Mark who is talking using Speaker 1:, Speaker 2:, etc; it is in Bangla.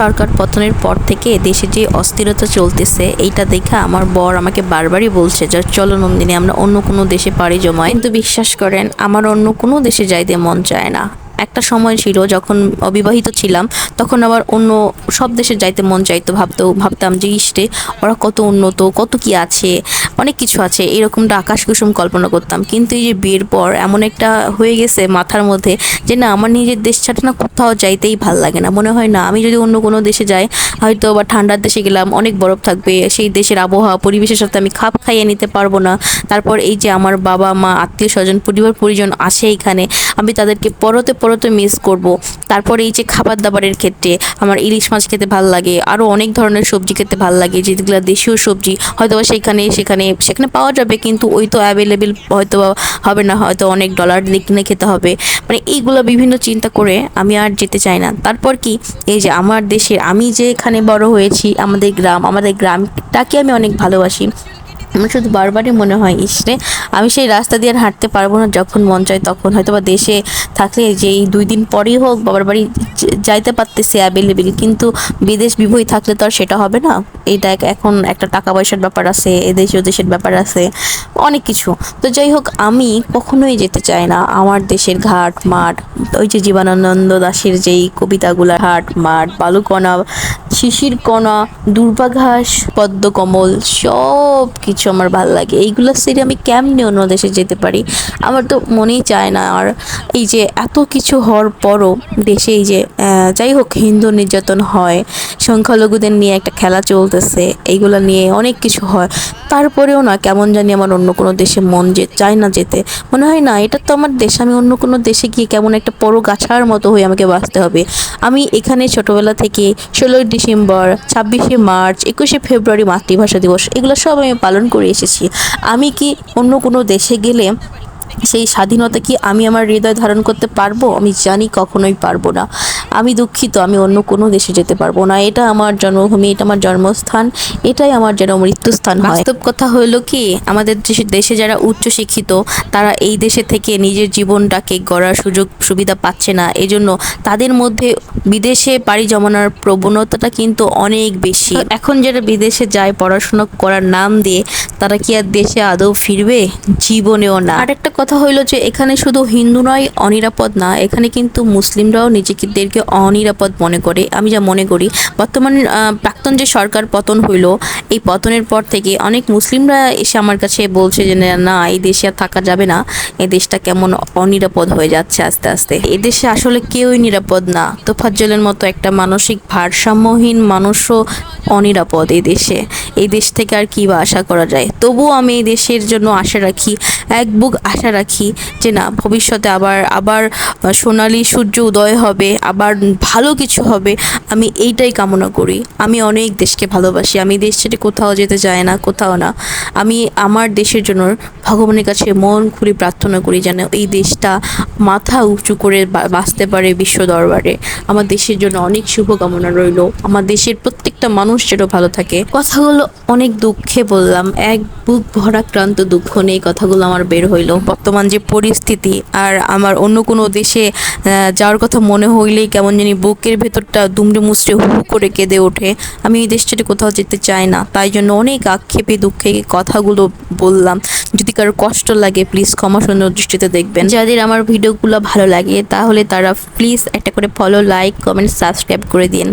Speaker 1: সরকার পতনের পর থেকে দেশে যে অস্থিরতা চলতেছে, এইটা দেখে আমার বর আমাকে বারবারই বলছে যে, চলো নন্দিনী, আমরা অন্য কোনো দেশে পাড়ি জমাই। কিন্তু বিশ্বাস করেন, আমার অন্য কোনো দেশে যাইতে মন চায় না। একটা সময় ছিল যখন অবিবাহিত ছিলাম, তখন আবার অন্য সব দেশে যাইতে মন চাইতো ভাবতো ভাবতাম যে ইস্টে ওরা কত উন্নত, কত কি আছে, অনেক কিছু আছে। এরকমটা আকাশ কুসুম কল্পনা করতাম। কিন্তু এই যে বিয়ের পর এমন একটা হয়ে গেছে মাথার মধ্যে যে, না, আমার নিজের দেশ ছাড়া না কোথাও যাইতেই ভালো লাগে না। মনে হয়, না, আমি যদি অন্য কোনো দেশে যাই, হয়তো বা ঠান্ডার দেশে গেলাম, অনেক বরফ থাকবে, সেই দেশের আবহাওয়া, পরিবেশের সাথে আমি খাপ খাইয়ে নিতে পারব না। তারপর এই যে আমার বাবা, মা, আত্মীয় স্বজন, পরিবার, পরিজন আসে এখানে, আমি তাদেরকে পরতে পরতে মিস করব। তারপর এই যে খাবার দাবারের ক্ষেত্রে আমার ইলিশ মাছ খেতে ভালো লাগে আরও অনেক ধরনের সবজি খেতে ভালো লাগে, যেগুলো দেশীয় সবজি হয়তো বা সেখানে সেখানে সেখানে পাওয়া যাবে কিন্তু ওই তো অ্যাভেলেবেল হয়তো হবে না, হয়তো অনেক ডলার দিয়ে কিনে খেতে হবে। মানে এইগুলো বিভিন্ন চিন্তা করে আমি আর যেতে চাই না। তারপর কি? এই যে আমার দেশের, আমি যে এখানে বড় হয়েছি, আমাদের গ্রাম, আমাদের গ্রামটাকে আমি অনেক ভালোবাসি। আমার শুধু বারবারই মনে হয় ইসরে আমি সেই রাস্তা দিয়ে আর হাঁটতে পারব না যখন মন চায় তখন। হয়তো বা দেশে থাকলে যে এই দুই দিন পরেই হোক বাবার বাড়ি যাইতে পারতেছে অ্যাভেলেবেল কিন্তু বিদেশ বিভূই থাকলে তো আর সেটা হবে না। এটা এখন একটা টাকা পয়সার ব্যাপার আছে, এদেশ ওদেশের ব্যাপার আছে, অনেক কিছু। তো যাই হোক, আমি কখনোই যেতে চাই না। আমার দেশের ঘাট, মাঠ, ওই যে জীবনানন্দ দাশের যেই কবিতাগুলো, ঘাট, মাঠ, বালুকণা শিশির, কণা, দুর্বাঘাস, পদ্মকমল সব কিছু আমার ভালো লাগে। এইগুলো সেরে আমি কেমনি অন্য দেশে যেতে পারি? আমার তো মনেই চায় না। আর এই যে এত কিছু হওয়ার পরও দেশে এই যে যাই হোক, হিন্দু নির্যাতন হয়, সংখ্যালঘুদের নিয়ে একটা খেলা চলতেছে, এইগুলো নিয়ে অনেক কিছু হয়। তারপরেও না, কেমন জানি আমার অন্য কোনো দেশে মন যে, চায় না যেতে। মনে হয় না, এটা তো আমার দেশ, আমি অন্য কোনো দেশে গিয়ে কেমন একটা বড় গাছার মতো হয়ে আমাকে বাঁচতে হবে। আমি এখানে ছোটবেলা থেকে ষোলোই ডিসেম্বর ছাব্বিশে মার্চ, একুশে ফেব্রুয়ারি মাতৃভাষা দিবস, এগুলো সব আমি পালন করে এসেছি। আমি কি অন্য কোনো দেশে গেলে সেই স্বাধীনতা কি আমি আমার হৃদয় ধারণ করতে পারব? আমি জানি কখনোই পারব না। আমি দুঃখিত আমি অন্য কোনো দেশে যেতে পারব না। এটা আমার জন্মভূমি এটা আমার জন্মস্থান এটাই আমার যেন মৃত্যুস্থান হয়। বাস্তব কথা হলো কি আমাদের দেশে দেশে যারা উচ্চ শিক্ষিত তারা এই দেশে থেকে নিজের জীবনটাকে গড়ার সুযোগ সুবিধা পাচ্ছে না। এজন্য তাদের মধ্যে বিদেশে পাড়ি জমানোর প্রবণতাটা কিন্তু অনেক বেশি। এখন যারা বিদেশে যায় পড়াশোনা করার নাম দিয়ে তারা কি আর দেশে আদৌ ফিরবে? জীবনেও না। আরেকটা কথা হইল যে এখানে শুধু হিন্দু নয় অনিরাপদ না। এখানে কিন্তু মুসলিমরাও নিজেদেরকে অনিরাপদ মনে করে। আমি যা মনে করি বর্তমান প্রাক্তন যে সরকার পতন হইল এই পতনের পর থেকে অনেক মুসলিমরা এসে আমার কাছে বলছে যে না, এই দেশে আর থাকা যাবে না। এই দেশটা কেমন অনিরাপদ হয়ে যাচ্ছে আস্তে আস্তে। এই দেশে আসলে কেউই নিরাপদ না। তোফাজ্জলের মতো একটা মানসিক ভারসাম্যহীন মানুষও অনিরাপদ এই দেশে। এই দেশ থেকে আর কি বা আশা করা যায়? তবুও আমি এই দেশের জন্য আশা রাখি এক বুক আশা রাখি যে না ভবিষ্যতে আবার আবার সোনালি সূর্য উদয় হবে আবার ভালো কিছু হবে। আমি এইটাই কামনা করি। আমি অনেক দেশকে ভালোবাসি। আমি দেশ ছেড়ে কোথাও যেতে চাই না, কোথাও না। আমি আমার দেশের জন্য ভগবানের কাছে মন খুলে প্রার্থনা করি যেন এই দেশটা মাথা উঁচু করে বাঁচতে পারে বিশ্ব দরবারে। আমার দেশের জন্য অনেক শুভকামনা রইল। আমার দেশের প্রত্যেকটা মানুষ যেন ভালো থাকে। কথাগুলো অনেক দুঃখে বললাম। এক বুক ভরা ক্রান্ত দুঃখ নিয়ে কথাগুলো আমার বের হইল। বর্তমান যে পরিস্থিতি আর আমার অন্য কোনো দেশে যাওয়ার কথা মনে হইলেই কেমন জানি বুকের ভেতরটা দুমড়ে মুচড়ে হু করে কেঁদে ওঠে। আমি এই দেশ ছেড়ে কোথাও যেতে চাই না, তাই জন্য অনেক আক্ষেপে, দুঃখে কথাগুলো বললাম। যদি কারোর কষ্ট লাগে প্লিজ ক্ষমা সুন্দর দৃষ্টিতে দেখবেন। যাদের আমার ভিডিওগুলো ভালো লাগে, তাহলে তারা প্লিজ একটা করে ফলো লাইক কমেন্ট সাবস্ক্রাইব করে দিন।